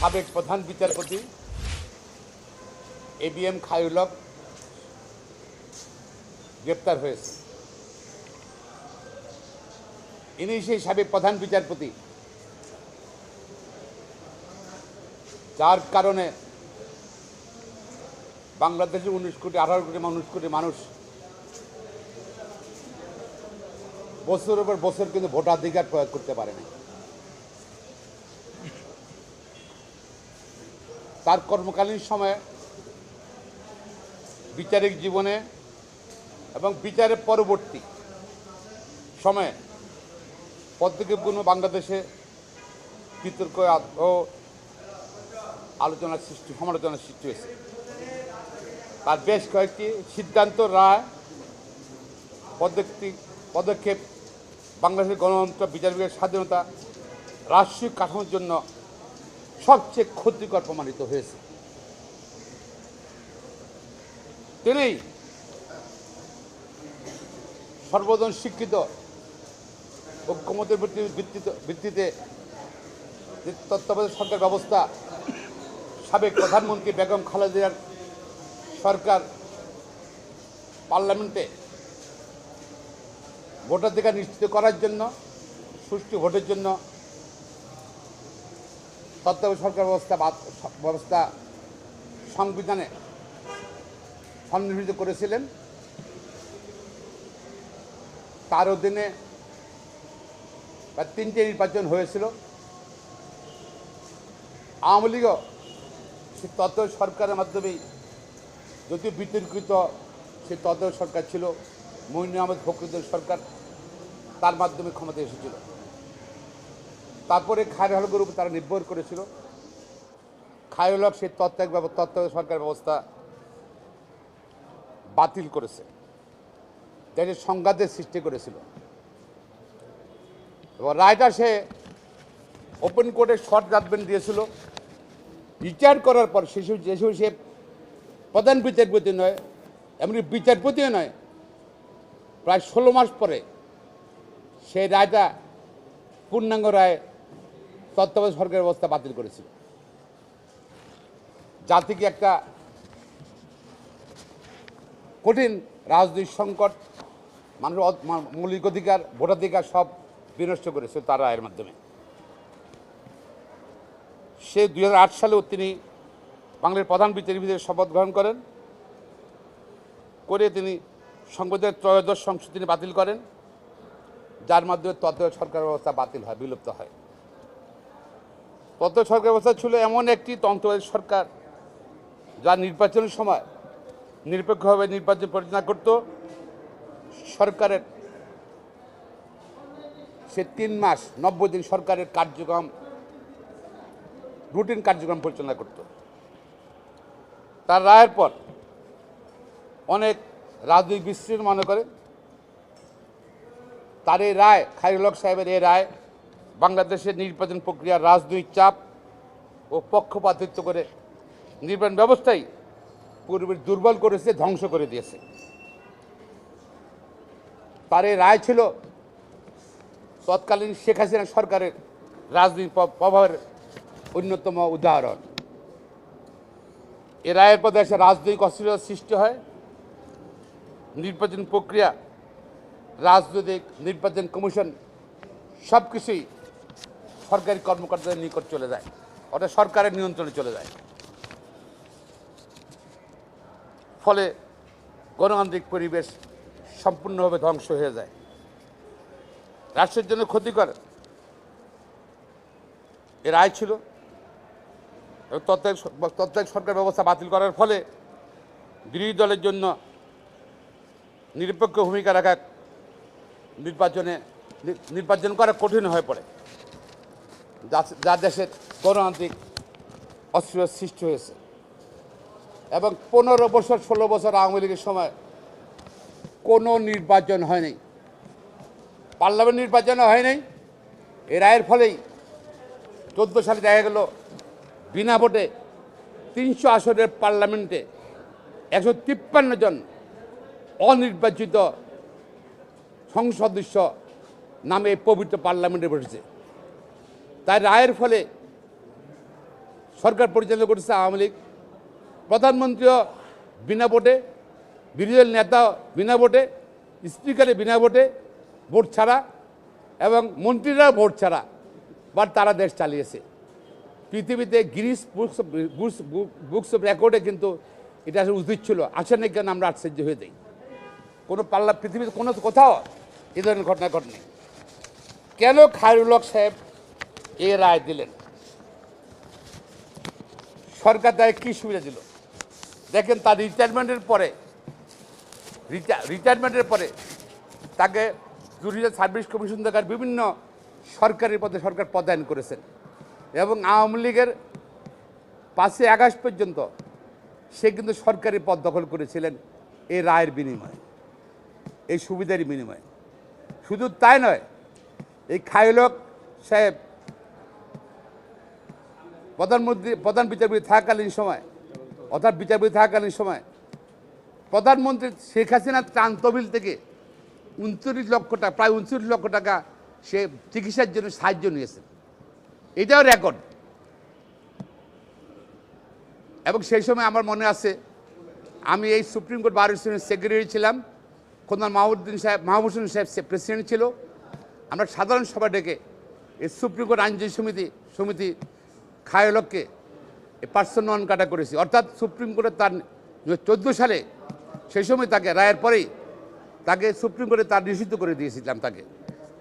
সাবেক প্রধান বিচারপতি, এ বি এম খায়ুলক গ্রেপ্তার হয়েছে। ইনি সেই সাবেক প্রধান বিচারপতি, যার কারণে বাংলাদেশে উনিশ কোটি, আঠারো কোটি মানুষ কোটি মানুষ বছরের পর বছর কিন্তু ভোটাধিকার প্রয়োগ করতে পারে না তার কর্মকালীন সময়ে বিচারিক জীবনে এবং বিচারের পরবর্তী সময়ে পদক্ষেপগুলো বাংলাদেশে বিতর্ক ও আলোচনার সৃষ্টি, সমালোচনার সৃষ্টি হয়েছে। তার বেশ কয়েকটি সিদ্ধান্ত রায়, পদক্ষেপ পদক্ষেপ বাংলাদেশের গণতন্ত্র, বিচার বিভাগের স্বাধীনতা, রাষ্ট্রীয় কাঠামোর জন্য সবচেয়ে ক্ষতিকর প্রমাণিত হয়েছে। তিনি সর্বজন শিক্ষিত, ঐক্যমতের ভিত্তি- ভিত্তিতে তত্ত্বাবধায়ক সরকার ব্যবস্থা, সাবেক প্রধানমন্ত্রী বেগম খালেদার সরকার পার্লামেন্টে ভোটাধিকার নিশ্চিত করার জন্য, সুষ্ঠু ভোটের জন্য তত্ত্বাবধায়ক সরকার ব্যবস্থা ব্যবস্থা সংবিধানে সন্নিবেশিত করেছিলেন। তার অধীনে তিনটে নির্বাচন হয়েছিল। আওয়ামী লীগও সে তত্ত্ব সরকারের মাধ্যমেই যদিও বিতর্কিত সে তত্ত্ব সরকার ছিল। মইন আহমেদ ফখরুদ্দিন সরকার তার মাধ্যমে ক্ষমতায় এসেছিল। তারপরে খায়র হলকের উপর তারা নির্ভর করেছিল। খায়রুল সেই ব্যব- তত্ত্বাবধায়ক সরকার ব্যবস্থা বাতিল করেছে। দেশের সংঘাতের সৃষ্টি করেছিল। এবং রায়টা সে ওপেন কোর্টে শর্ট জাজমেন্ট দিয়েছিল। বিচার করার পর শিশু যেসব সে প্রধান বিচারপতি নয় এমনি বিচারপতিও নয়, প্রায় ষোলো মাস পরে সেই রায়টা পূর্ণাঙ্গ রায় তত্ত্বাবধায়ক সরকারের ব্যবস্থা বাতিল করেছিল। জাতিকে একটা কঠিন রাজনৈতিক সংকট, মানুষের অধ- মৌলিক অধিকার, ভোটাধিকার সব বিনষ্ট করেছে তার রায়ের মাধ্যমে। সে দুই হাজার আট সালেও তিনি বাংলার প্রধান বিচারপতির শপথ গ্রহণ করেন। করে তিনি সংবিধানের ত্রয়োদশ সংসদ তিনি বাতিল করেন, যার মাধ্যমে তত্ত্বাবধায়ক সরকার ব্যবস্থা বাতিল হয়, বিলুপ্ত হয়। তত্ত্বাবধায়ক সরকার ব্যবস্থা ছিল এমন একটি তন্ত্রবাদী সরকার, যা নির্বাচনের সময় নিরপেক্ষভাবে নির্বাচন পরিচালনা করত। সরকারের সে তিন মাস, নব্বই দিন সরকারের কার্যক্রম, রুটিন কার্যক্রম পরিচালনা করত। তার রায়ের পর অনেক রাজনৈতিক বিশ্লেষণ মনে করে, তার এই রায় খাইরুল হক সাহেবের এই রায় বাংলাদেশের নির্বাচন প্রক্রিয়ার রাজনৈতিক চাপ ও পক্ষপাতিত্ব করে নির্বাচন ব্যবস্থাই পূর্বে দুর্বল করেছে, ধ্বংস করে দিয়েছে। তার রায় ছিল তৎকালীন শেখ হাসিনা সরকারের রাজনীতি প্র- প্রভাবের অন্যতম উদাহরণ। এ রায়ের পর দেশে রাজনৈতিক অস্থিরতার সৃষ্টি হয়। নির্বাচন প্রক্রিয়া, রাজনৈতিক নির্বাচন কমিশন সব কিছুই সরকারি কর্মকর্তাদের নিকট চলে যায়। অর্থাৎ সরকারের নিয়ন্ত্রণে চলে যায়। ফলে গণতান্ত্রিক পরিবেশ সম্পূর্ণভাবে ধ্বংস হয়ে যায়। রাষ্ট্রের জন্য ক্ষতিকর এর আয় ছিল। তত্ত্বাবধায়ক সরকার ব্যবস্থা বাতিল করার ফলে বিরোধী দলের জন্য নিরপেক্ষ ভূমিকা রাখা নির্বাচনে নির্বাচন করা কঠিন হয়ে পড়ে। যা- দেশের গণতান্ত্রিক অস্থিরতার সৃষ্টি হয়েছে। এবং পনেরো বছর, ষোলো বছর আওয়ামী লীগের সময় কোনো নির্বাচন হয়নি। পার্লামেন্ট নির্বাচনও হয়নি। এ রায়ের ফলেই চোদ্দ সালে দেখা গেল, বিনা ভোটে তিনশো আসনের পার্লামেন্টে একশো তিপ্পান্ন জন অনির্বাচিত সংসদ সদস্য নামে এই পবিত্র পার্লামেন্টে বসেছে। তাই রায়ের ফলে সরকার পরিচালনা করেছে আওয়ামী লীগ। প্রধানমন্ত্রীও বিনা ভোটে, বিরোধী নেতা বিনা ভোটে স্পিকারে বিনা ভোটে ভোট ছাড়া এবং মন্ত্রীরা ভোট ছাড়া বাট তারা দেশ চালিয়েছে। পৃথিবীতে Guinness books books books of রেকর্ডে কিন্তু এটা আসলে উচিত ছিল। আসে নাই কেন আমরা আশ্চর্য হয়ে যাই। কোনো পাল্লা পৃথিবীতে কোনো কোথাও এ ধরনের ঘটনা ঘটেনি। কেন খায়রুল হক সাহেব এ রায় দিলেন। সরকার তাকে কী সুবিধা দিল? দেখেন তার রিটায়ারমেন্টের পরে রিটায়ারমেন্টের পরে তাকে জুডিশিয়াল সার্ভিস কমিশন দেখার বিভিন্ন সরকারি পদে সরকার পদায়ন করেছেন এবং আওয়ামী লীগের পাঁচই আগস্ট পর্যন্ত সে কিন্তু সরকারি পদ দখল করেছিলেন এই রায়ের বিনিময়ে, এই সুবিধার বিনিময়ে। শুধু তাই নয়, এই খায়লক সাহেব প্রধানমন্ত্রী প্রধান বিচারপতি থাকাকালীন সময়, অর্থাৎ বিচারপতি থাকাকালীন সময়, প্রধানমন্ত্রী শেখ হাসিনার ত্রাণ তহবিল থেকে উনত্রিশ লক্ষ টাকা, প্রায় উনত্রিশ লক্ষ টাকা সে চিকিৎসার জন্য সাহায্য নিয়েছেন। এটাও রেকর্ড এবং সেই সময় আমার মনে আছে, আমি এই সুপ্রিম কোর্ট বার সেক্রেটারি ছিলাম খোদার মাহবুদ্দিন সাহেব মাহবুব সাহেব সে প্রেসিডেন্ট ছিল। আমরা সাধারণ সভা ডেকে এই সুপ্রিম কোর্ট আইনজীবী সমিতি সমিতি খায়লককে পার্সন নন কাটা করেছি অর্থাৎ সুপ্রিম কোর্টে তার চোদ্দ সালে, সেই সময় তাকে, রায়ের পরেই তাকে সুপ্রিম কোর্টে তার নিষিদ্ধ করে দিয়েছিলাম তাকে।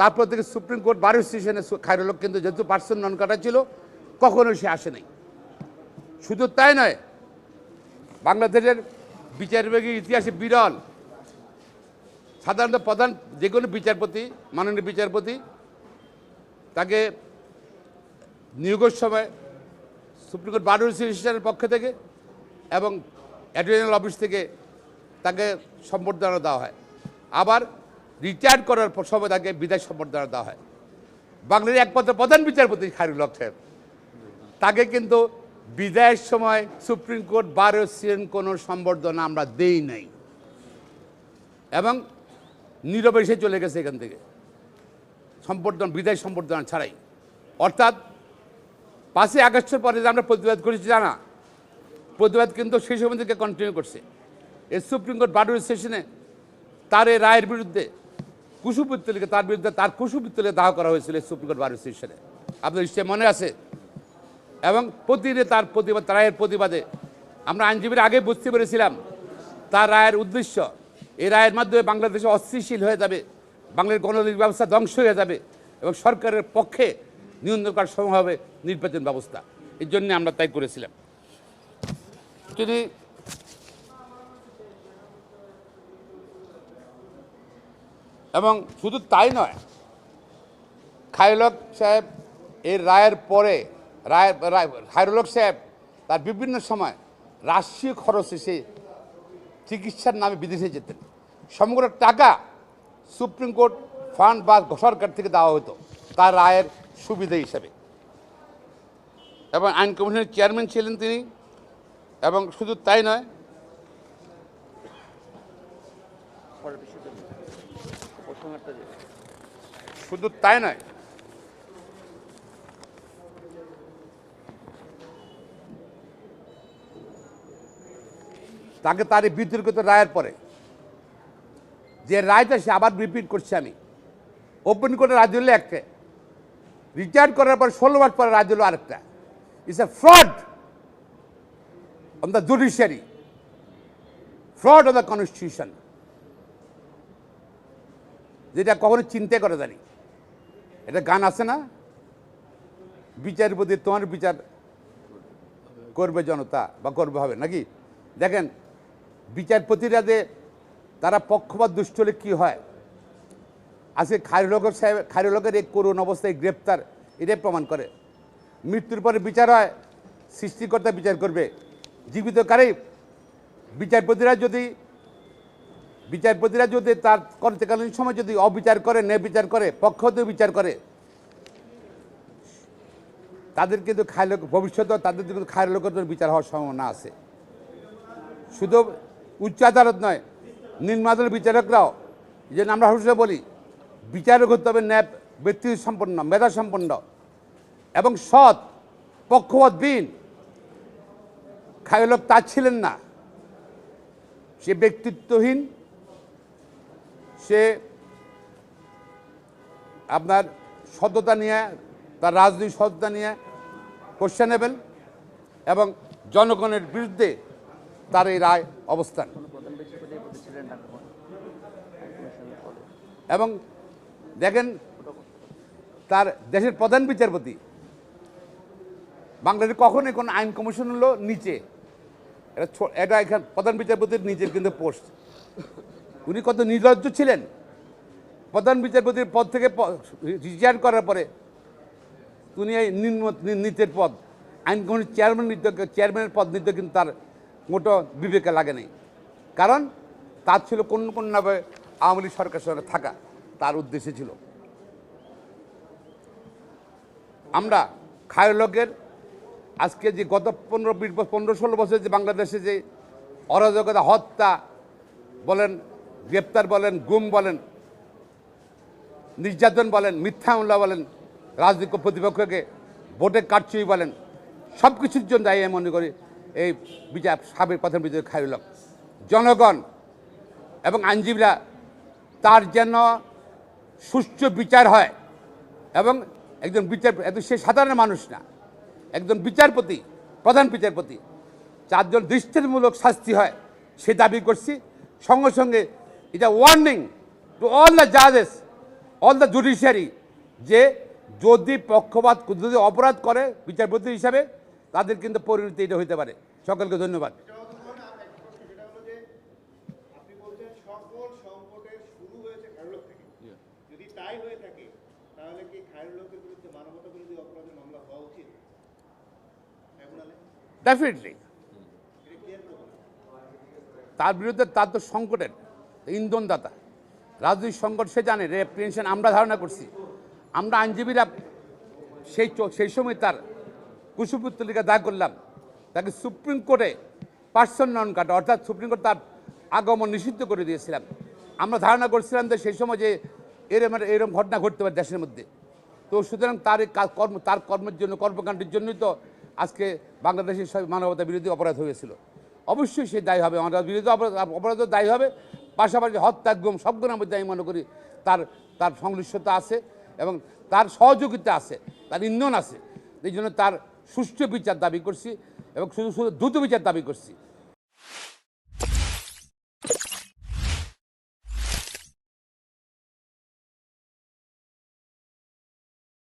তারপর থেকে সুপ্রিম কোর্ট বারো স্টেশনে খায়রুলক কিন্তু যেহেতু পার্সন নন কাটা ছিল, কখনোই সে আসে নাই। শুধু তাই নয়, বাংলাদেশের বিচার বিভাগের ইতিহাসে বিরল। সাধারণত প্রধান যে কোনো বিচারপতি, মাননীয় বিচারপতি, তাকে নিয়োগের সময় সুপ্রিম কোর্ট বার অ্যাসোসিয়েশনের পক্ষ থেকে এবং অ্যাডমিনাল অফিস থেকে তাকে সম্বর্ধনা দেওয়া হয়। আবার রিটায়ার করার সময় তাকে বিদায় সম্বর্ধনা দেওয়া হয়। বাংলার একমাত্র প্রধান বিচারপতি খায়রুল হক সাহেব। তাকে কিন্তু বিদায়ের সময় সুপ্রিম কোর্ট বার অ্যাসোসিয়েশন কোনো সম্বর্ধনা আমরা দেই নাই। এবং নীরবে সে চলে গেছে এখান থেকে। সম্বর্ধনা, বিদায় সম্বর্ধনা ছাড়াই। অর্থাৎ পাঁচই আগস্টের পরে যে আমরা প্রতিবাদ করেছি, জানা? প্রতিবাদ কিন্তু সেই সময় থেকে কন্টিনিউ করছে। এই সুপ্রিম কোর্ট বারুর সেশনে তার এই রায়ের বিরুদ্ধে কুশুপুত্তলিকে তার বিরুদ্ধে, তার কুশুপুত্তলিকে দাহ করা হয়েছিল সুপ্রিম কোর্ট বারুর সেশনে আপনার নিশ্চয় মনে আছে? এবং প্রতিদিনে তার প্রতিবাদ রায়ের প্রতিবাদে আমরা আইনজীবীর আগে বুঝতে পেরেছিলাম, তার রায়ের উদ্দেশ্য। এই রায়ের মাধ্যমে বাংলাদেশে অস্থিতিশীল হয়ে যাবে, বাংলার গণতান্ত্রিক ব্যবস্থা ধ্বংস হয়ে যাবে এবং সরকারের পক্ষে নিয়ন্ত্রণ করার সময় হবে নির্বাচন ব্যবস্থা। এর জন্য আমরা তাই করেছিলাম। যদি এবং শুধু তাই নয় খায়লক সাহেব এর রায়ের পরে, রায় খায়রুলক সাহেব তার বিভিন্ন সময় রাষ্ট্রীয় খরচে সে চিকিৎসার নামে বিদেশে যেতেন। সমগ্র টাকা সুপ্রিম কোর্ট ফান্ড বা সরকার থেকে দেওয়া হতো। তার রায়ের সুবিধা হিসাবে। এবং আইন কমিশনের চেয়ারম্যান ছিলেন তিনি, এবং শুধু তাই নয়, শুধু তাই নয়, তাকে তার এই বিতর্কিত রায়ের পরে যে রায়টা সে আবার রিপিট করছে আমি। ওপেন করে রাজ্য হলো একটা রিটায়ার করার পর ষোলো মাস পরে রাজ্য হলো আরেকটা। It's a fraud on the judiciary fraud on the constitution যেটা কখনো চিন্তা করে জানি। এটা গান আছে না? বিচারের প্রতি তোমার বিচার করবে জনতা বা করবে হবে নাকি? দেখেন, বিচারপতিরা যে তারা পক্ষপাত দুষ্ট হলে কী হয়? আজকে খায়রুলকের সাহেব খায়রুলকের এই করুণ অবস্থায় গ্রেপ্তার, এটাই প্রমাণ করে। মৃত্যুর পরে বিচার হয়, সৃষ্টিকর্তা বিচার করবে। জীবিত কারে, বিচারপতিরা যদি বিচারপতিরা যদি তার করতেকালীন সময় যদি অবিচার করে ন্যায় বিচার করে পক্ষত বিচার করে, তাদের কিন্তু খায়লোক ভবিষ্যতেও তাদের কিন্তু খায়রলোকের বিচার হওয়ার সম্ভাবনা আছে। শুধু উচ্চ আদালত নয়, নিম্ন আদালত বিচারকরাও যে আমরা সবসময় বলি বিচারক হতে হবে ন্যায়, ব্যক্তি সম্পন্ন, মেধা সম্পন্ন। এবং সৎ পক্ষপাতবিহীন খায়লোক তার ছিলেন না। সে ব্যক্তিত্বহীন। সে আপনার সততা নিয়ে, তার রাজনৈতিক সততা নিয়ে কোশ্চেনেবেল এবং জনগণের বিরুদ্ধে তার এই রায় অবস্থান। এবং দেখেন, তার দেশের প্রধান বিচারপতি, বাংলাদেশে কখনোই কোনো আইন কমিশন হলো নিচে। এটা এটা এখানে, প্রধান বিচারপতির নিজের কিন্তু পোস্ট। উনি কত নির্লজ্জ ছিলেন। প্রধান বিচারপতির পদ থেকে রিটায়ার করার পরে উনি এই নিম্ন নিচের পদ, আইন কমিশন চেয়ারম্যান নিতে চেয়ারম্যানের পদ নিতে কিন্তু তার মোটো বিবেকে লাগে নাই। কারণ তার ছিল কোন কোনভাবে আওয়ামী লীগ সরকারের সঙ্গে থাকা। তার উদ্দেশ্য ছিল আমরা খায়লোকের আজকে যে গত পনেরো, বিশ পনেরো, ষোলো বছর যে বাংলাদেশে যে অরাজকতা, হত্যা বলেন, গ্রেপ্তার বলেন, গুম বলেন, নির্যাতন বলেন, মিথ্যা হামলা বলেন, রাজনৈতিক প্রতিপক্ষকে ভোটে কাটছুই বলেন সব কিছুর জন্য দায়ী আমি মনে করি এই বিচার, সাবেক প্রধান বিচারপতি খায়রুল হক। জনগণ এবং আইনজীবীরা তার যেন সুষ্ঠু বিচার হয়। এবং একজন বিচার একজন সে সাধারণ মানুষ না। একজন বিচারপতি, প্রধান বিচারপতি, চারজন দৃষ্টিমূলক শাস্তি হয়, সে দাবি করছি। সঙ্গে সঙ্গে এটা ওয়ার্নিং টু অল দ্য জাজেস অল দ্য জুডিশিয়ারি যে যদি পক্ষপাত, যদি অপরাধ করে বিচারপতি হিসাবে, তাদের কিন্তু পরিণতি এটা হইতে পারে। সকলকে ধন্যবাদ সেটা হলো যে আপনি বলছেন সকল সংকটের শুরু হয়েছে খায়রুলক থেকে যদি তাই হয়ে থাকে তাহলে কি খায়রুলকের বিরুদ্ধে মানবতা বিরোধী অপরাধের মামলা হওয়া উচিত ট্রাইব্যুনালে ডেফিনেটলি। তার বিরুদ্ধে তার তো সংকটের ইন্ধনদাতা রাজনৈতিক সংকট, সে জানে রেপ্রিয়েশন আমরা ধারণা করছি। আমরা আইনজীবীরা সেই সেই সময় তার কুশপুত্তলিকা দায় করলাম। তাকে সুপ্রিম কোর্টে পার্সন নন কাটা, অর্থাৎ সুপ্রিম কোর্ট তার আগমন নিষিদ্ধ করে দিয়েছিলাম। আমরা ধারণা করছিলাম যে সেই সময় যে এরম এরম ঘটনা ঘটতে পারে দেশের মধ্যে। তো সুতরাং তার কর্ম, তার কর্মের জন্য, কর্মকাণ্ডের জন্যই তো আজকে বাংলাদেশের সব মানবতা বিরোধী অপরাধ হয়েছিল। অবশ্যই সে দায়ী হবে, মানবতা বিরোধী অপরাধ অপরাধও দায়ী হবে। পাশাপাশি হত্যা গুম সবগুলোর মধ্যে আমি মনে করি তার তার সংশ্লিষ্টতা আছে এবং তার সহযোগিতা আছে, তার ইন্ধন আছে। এই জন্য তার সুষ্ঠু বিচার দাবি করছি এবং শুধু শুধু দ্রুত বিচার দাবি করছি।